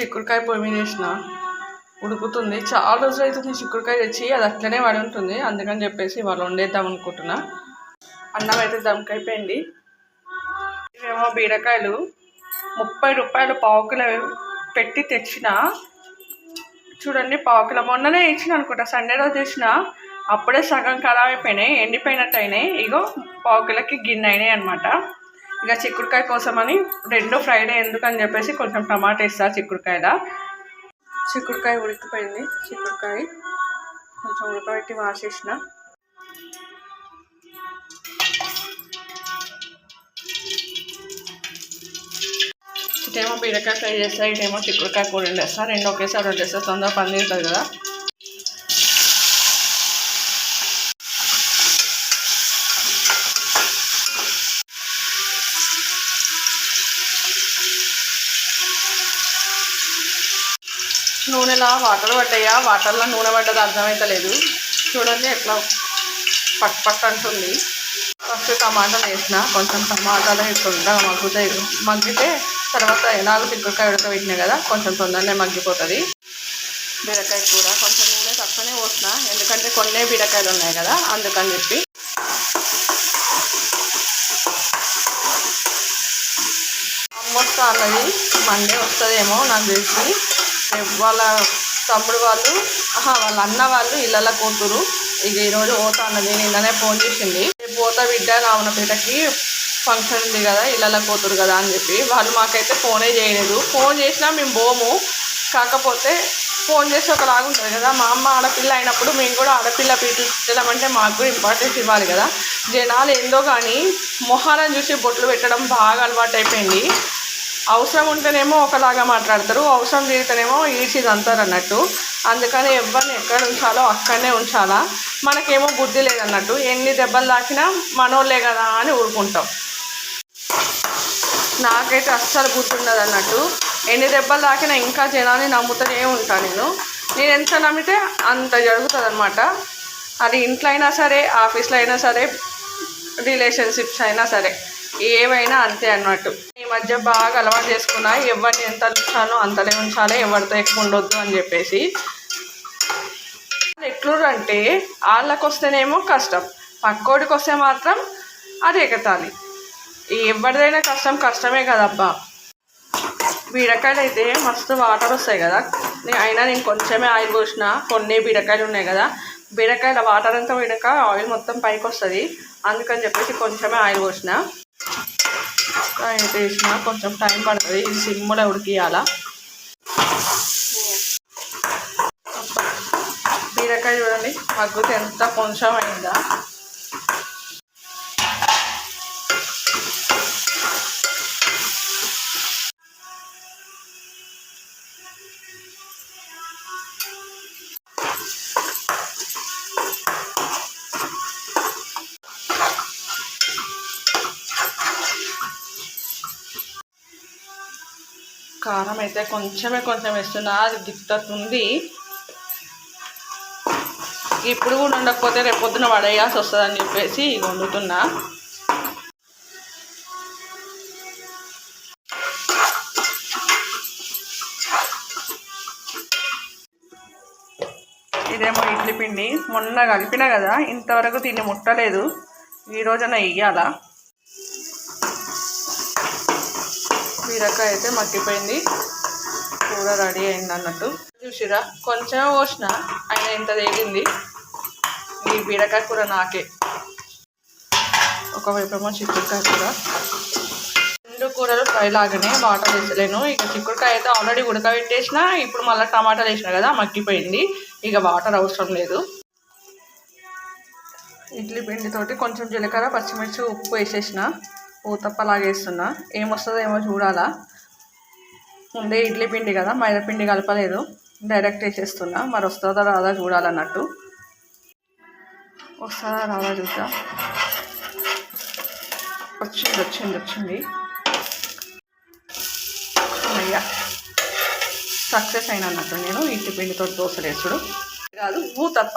చిక్కుడుకాయ పొయ్యి మీద వేసిన. ఉడుకుతుంది. చాలా రోజులు అవుతుంది చిక్కుడుకాయ తెచ్చి అది అట్లనే పడి ఉంటుంది. అందుకని చెప్పేసి ఇవాళ వండేద్దాం అనుకుంటున్నా. అన్నం అయితే దమ్కైపోయింది. ఇవేమో బీరకాయలు. ముప్పై రూపాయలు పావుకుల పెట్టి తెచ్చిన. చూడండి పావుకుల మొన్ననే ఇచ్చిన అనుకుంటా సండే రోజు తెచ్చిన. అప్పుడే సగం ఖరాబ్ అయిపోయినాయి ఎండిపోయినట్టు అయినాయి. ఇగో పావుకులకి గిన్నె అయినాయి అనమాట ఇక చిక్కుడుకాయ కోసమని రెండు ఫ్రైడే ఎందుకని చెప్పేసి కొంచెం టమాటా వేస్తా చిక్కుడుకాయలా. చిక్కుడుకాయ ఉడికిపోయింది చిక్కుడుకాయ. కొంచెం ఉడకబెట్టి వాసేసిన. ఇటేమో బీరకాయ ఫ్రై చేస్తా ఇటేమో చిక్కుడుకాయ కూర వండేస్తా రెండు ఒకేసారి వండేస్తా తొందర పని చేస్తుంది కదా. నూనెలా? వాటర్ పడ్డాయా? వాటర్లో నూనె పడ్డది అర్థమవుతలేదు చూడండి ఎట్లా పట్ పట్ అంటుంది. ఫస్ట్ టమాటాలు వేసిన. కొంచెం టమాటాలు వేసుకుంటా మగ్గుతాయి మగ్గితే తర్వాత ఎలాగో చిక్కుడుకాయ ఉడకబెట్టినా కదా కొంచెం తొందరనే మగ్గిపోతుంది. బీరకాయ కూర. కొంచెం నూనె తక్కువనే పోసిన. ఎందుకంటే కొన్ని బీరకాయలు ఉన్నాయి కదా అందుకని చెప్పి. అమ్మొస్తా అన్నది మండే వస్తుందేమో నాకు తెలిసి. వాళ్ళ తమ్ముడు వాళ్ళు వాళ్ళ అన్న వాళ్ళు ఇళ్ళ కూతురు ఇక ఈరోజు పోతా అన్నది నిన్ననే ఫోన్ చేసింది. పోతా బిడ్డ రావణపేటకి ఫంక్షన్ ఉంది కదా ఇళ్ళ కూతురు కదా అని చెప్పి. వాళ్ళు మాకైతే ఫోనే చేయలేదు. ఫోన్ చేసినా మేము పోము. కాకపోతే ఫోన్ చేసి ఒకలాగా ఉంటుంది కదా. మా అమ్మ ఆడపిల్ల అయినప్పుడు మేము కూడా ఆడపిల్ల పీటలం అంటే మాకు కూడా ఇంపార్టెన్స్ ఇవ్వాలి కదా. జనాలు ఏందో కానీ మొహాలను చూసి బొట్లు పెట్టడం బాగా అలవాటు అయిపోయింది అవసరం ఉంటేనేమో ఒకలాగా మాట్లాడతారు అవసరం తీరితేనేమో ఈడ్చిది అంటారు అన్నట్టు. అందుకని ఎవరిని ఎక్కడ ఉంచాలో అక్కడనే ఉంచాలా. మనకేమో బుద్ధి లేదన్నట్టు. ఎన్ని దెబ్బలు తాకినా మనోళ్ళే కదా అని ఊరుకుంటాం. నాకైతే అస్సలు గుర్తుండదు ఉండదు అన్నట్టు. ఎన్ని దెబ్బలు తాకినా ఇంకా జనాన్ని నమ్ముతూనే ఉంటాను నేను. నేను ఎంత నమ్మితే అంత జరుగుతుంది అనమాట అది ఇంట్లో అయినా సరే ఆఫీస్లో అయినా సరే రిలేషన్షిప్స్ అయినా సరే. ఏవైనా అంతే అన్నట్టు. మధ్య బాగా అలవాటు చేసుకున్నా ఎవరిని ఎంత ఉంచాలో అంతలే ఉంచాలి ఎవరితో ఎక్కువ ఉండొద్దు అని చెప్పేసి. ఎట్లుంటే వాళ్ళకి వస్తేనేమో కష్టం పక్కోడికి వస్తే మాత్రం అది ఎగతాలి ఎవరిదైనా కష్టం కష్టమే కదబ్బా. బీరకాయలు అయితే మస్తు వాటర్ వస్తాయి కదా. అయినా నేను కొంచెమే ఆయిల్ పోసిన కొన్ని బీరకాయలు ఉన్నాయి కదా. బీరకాయల వాటర్ అంతా పోయినాక ఆయిల్ మొత్తం పైకి వస్తుంది అందుకని చెప్పేసి కొంచెమే ఆయిల్ పోసిన. అయితే వేసిన కొంచెం టైం పడుతుంది. ఇది సిమ్లో ఉడికియాల బీరకాయ చూడండి. మగ్గుతే ఎంత కొంచెం అయిందా కారం అయితే కొంచెమే కొంచెం వేస్తున్నా అది గిట్టతుంది ఇప్పుడు కూడా ఉండకపోతే రేపు పొద్దున పడేయాల్సి వస్తుందని చెప్పేసి వండుతున్నా. ఇదేమో ఇడ్లీ పిండి. మొన్న కలిపిన కదా ఇంతవరకు దీన్ని ముట్టలేదు. ఈ రోజున ఇయ్యాలా? బీరకాయ అయితే మగ్గిపోయింది. కూర రెడీ అయింది అన్నట్టు చూసిరా కొంచెం పోసిన ఆయన ఇంత తేలింది. ఈ బీరకాయ కూర నాకే. ఒకవైపు ఏమో చిక్కుడుకాయ కూర. రెండు కూరలు ఫ్రై లాగానే వాటర్ వేసలేను. ఇక చిక్కుడుకాయ అయితే ఆల్రెడీ ఉడకబెట్టేసిన ఇప్పుడు మళ్ళీ టమాటాలు వేసిన కదా మగ్గిపోయింది. ఇక వాటర్ అవసరం లేదు. ఇడ్లీ పిండితోటి కొంచెం జీలకర్ర పచ్చిమిర్చి ఉప్పు వేసేసిన. ఊతప్పలాగా వేస్తున్నా ఏమొస్తుందో ఏమో చూడాలా. ముందే ఇడ్లీ పిండి కదా మైదా పిండి కలపలేదు. డైరెక్ట్ వేసేస్తున్నా. మరి వస్తుందా రాదా చూడాలన్నట్టు. వస్తుందా రాదా చూసా వచ్చింది వచ్చింది వచ్చింది. అయ్యా. సక్సెస్ అయినా అన్నట్టు నేను ఇడ్లీ పిండితో దోశలు వేసుడు కాదు ఊతప్ప.